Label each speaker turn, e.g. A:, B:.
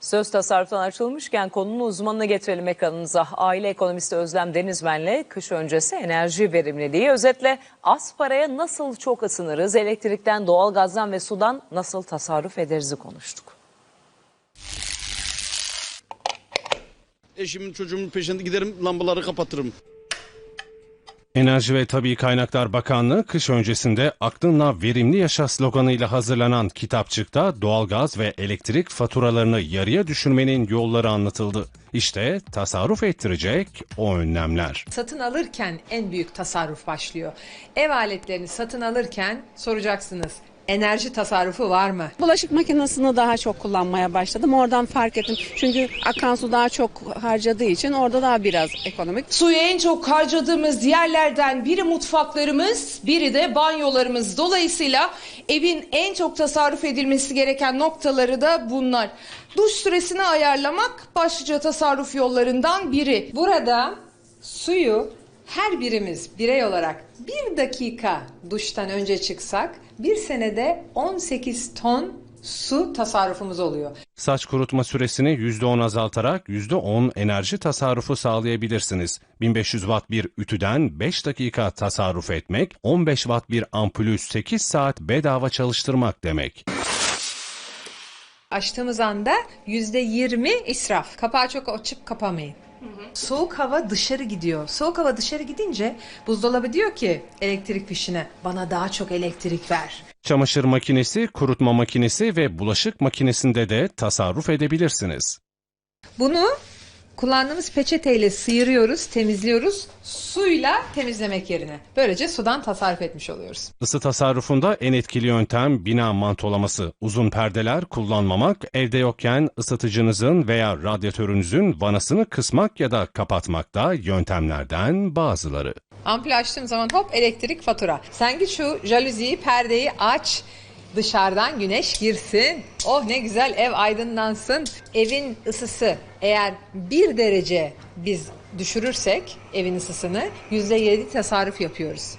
A: Söz tasarruftan açılmışken konunun uzmanına getirelim ekranınıza. Aile ekonomisti Özlem Denizmen'le kış öncesi enerji verimliliği özetle az paraya nasıl çok ısınırız, elektrikten, doğalgazdan ve sudan nasıl tasarruf ederiz'i konuştuk.
B: Eşimin çocuğumun peşinde giderim lambaları kapatırım.
C: Enerji ve Tabii Kaynaklar Bakanlığı kış öncesinde aklınla verimli yaşa sloganıyla hazırlanan kitapçıkta doğalgaz ve elektrik faturalarını yarıya düşürmenin yolları anlatıldı. İşte tasarruf ettirecek o önlemler.
D: Satın alırken en büyük tasarruf başlıyor. Ev aletlerini satın alırken soracaksınız enerji tasarrufu var mı?
E: Bulaşık makinesini daha çok kullanmaya başladım. Oradan fark ettim. Çünkü akan su daha çok harcadığı için orada daha biraz ekonomik.
F: Suyu en çok harcadığımız yerlerden biri mutfaklarımız, biri de banyolarımız. Dolayısıyla evin en çok tasarruf edilmesi gereken noktaları da bunlar. Duş süresini ayarlamak başlıca tasarruf yollarından biri.
D: Burada suyu her birimiz birey olarak bir dakika duştan önce çıksak bir senede 18 ton su tasarrufumuz oluyor.
C: Saç kurutma süresini %10 azaltarak %10 enerji tasarrufu sağlayabilirsiniz. 1500 watt bir ütüden 5 dakika tasarruf etmek, 15 watt bir ampulü 8 saat bedava çalıştırmak demek.
D: Açtığımız anda %20 israf. Kapağı çok açıp kapamayın. Soğuk hava dışarı gidiyor. Soğuk hava dışarı gidince buzdolabı diyor ki elektrik fişine bana daha çok elektrik ver.
C: Çamaşır makinesi, kurutma makinesi ve bulaşık makinesinde de tasarruf edebilirsiniz.
D: Bunu kullandığımız peçeteyle sıyırıyoruz, temizliyoruz. Suyla temizlemek yerine. Böylece sudan tasarruf etmiş oluyoruz.
C: Isı tasarrufunda en etkili yöntem bina mantolaması. Uzun perdeler kullanmamak, evde yokken ısıtıcınızın veya radyatörünüzün vanasını kısmak ya da kapatmak da yöntemlerden bazıları.
D: Ampul açtığım zaman hop elektrik fatura. Sen git şu jaluziyi, perdeyi aç. Dışarıdan güneş girsin. Oh ne güzel ev aydınlansın. Evin ısısı eğer bir derece biz düşürürsek evin ısısını %7 tasarruf yapıyoruz.